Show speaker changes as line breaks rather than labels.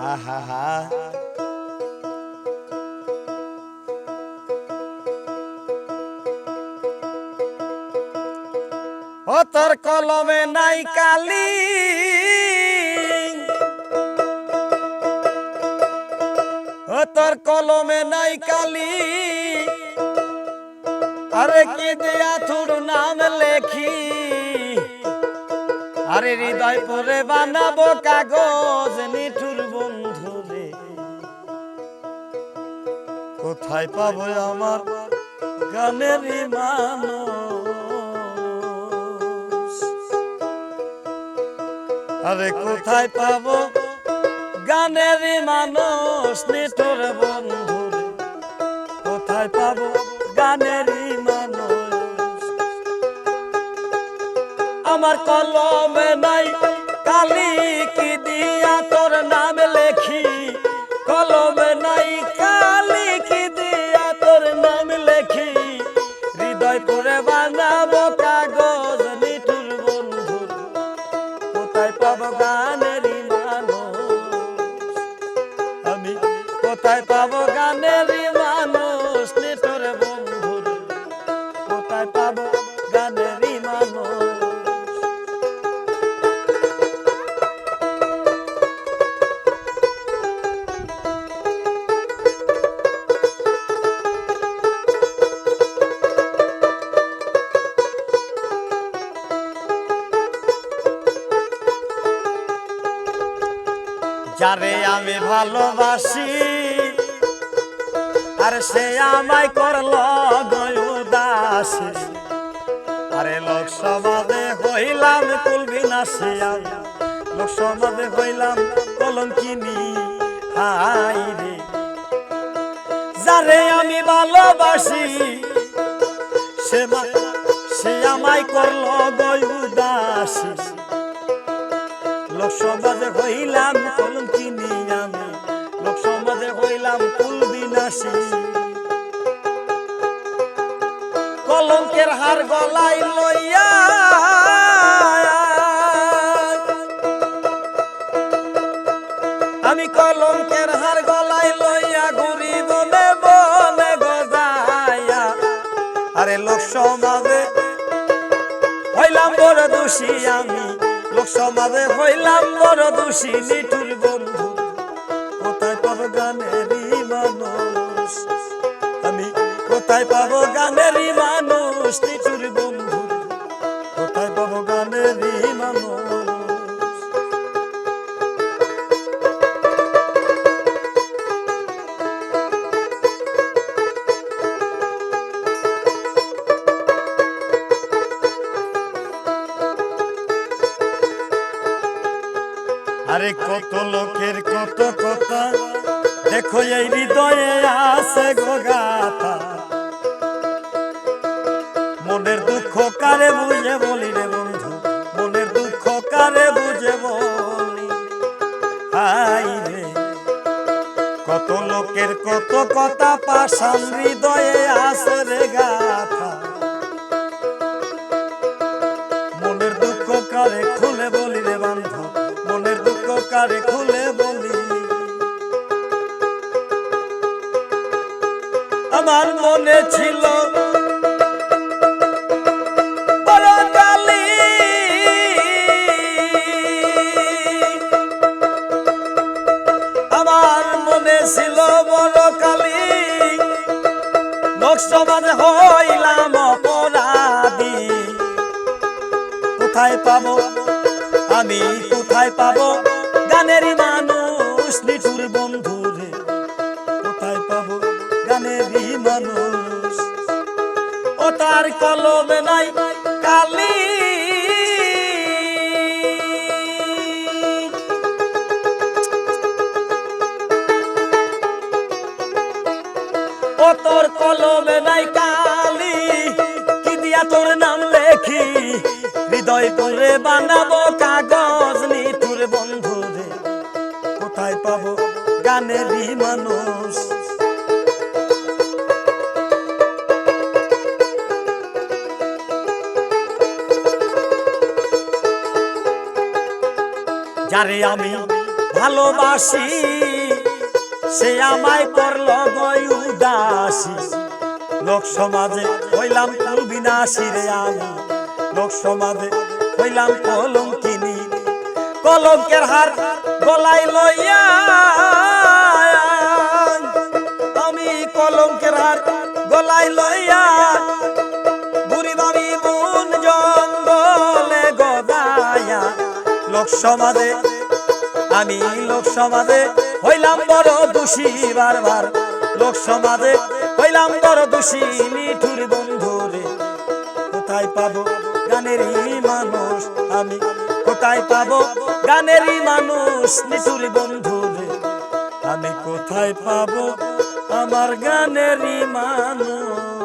হা হা ও তোর কলমে নাই কালি। ও তোর কলমে নাই কালি। আরে কি দিয়া তোর নাম লেখি। আরে হৃদয় পরে বানাবো কাগজ নিঠুর বন্ধু রে। কোথায় পাবো আমার গানের মানুষ আরে কোথায় পাবো গানের মানুষ নিঠুর বন্ধু রে? কোথায় পাবো গানের আমার কলমে নাই, কালি কি দিয়া তোর নাম লেখি? কলমে নাই, কালি কি দিয়া তোর নাম লেখি? হৃদয় করে বানাবো কাগজ, নিঠুর বন্ধু কোথায় পাবো গানের আমি কোথায় পাবো গানের যারে আমি ভালোবাসি, আর সে আমায় করল গয়ুদাসী আরে লোক সমাজে হইলাম কুলবি নাসি লোক সমাজে হইলাম কলঙ্কিনি, হাই রে। যারে আমি ভালোবাসি, সে সে আমায় করল গয়ুদাসী লোক হইলাম কলঙ্কিনি আমি। লোক হইলাম কুল বিনাশী। কলঙ্কের হার গলায় লইয়া আমি কলঙ্কের হার গলায় লইয়া ঘুরি বনে বনে গজায়া। আরে লোক হইলাম বড় দোষী আমি। লোক সমাজে হইলাম বড় দোষী, নিঠুর বন্ধু। কোথায় পাবো গানেরই মানুষ? আমি কোথায় পাবো গানেরই মানুষ, নিঠুর বন্ধু? আরে কত লোকের কত কথা। দেখো এই হৃদয়ে আছে গোগাথা মনের দুঃখ কারে বুঝে বলি রে বন্ধু? মনের দুঃখ কারে বুঝে বলি? হাই রে। কত লোকের কত কথা পাশান হৃদয়ে আছে রে গাথা। মনের দুঃখ কারে খুলে খুলে বলি আমার মনে ছিল মনে ছিল বড় কালী সমাজ হইলাম মানুষ নিঠুর বন্ধু মানুষ? ও তার কলমে নাই কালি। তোর কলমে নাই কালি। কি দিয়া তোর নাম লেখি? হৃদয় করে বানাবো কাগজ। যারে আমি ভালোবাসি, সে আমায় করল উদাসী। লোক সমাজে হইলাম কুল বিনাশী রে আমি। লোক সমাজে হইলাম কলঙ্কিনী। কলঙ্কের হার গলায় লইয়া আমি কলঙ্কের হার গলায় লইয়া লোক সমাজে, আমি লোক সমাজে হইলাম বড় দোষী বারবার। লোক সমাজে হইলাম বড় দোষী নিঠুর বন্ধুরে কোথায় পাবো গানেরই মানুষ? আমি কোথায় পাবো গানেরই মানুষ নিঠুর বন্ধুরে আমি কোথায় পাবো আমার গানেরই মানুষ?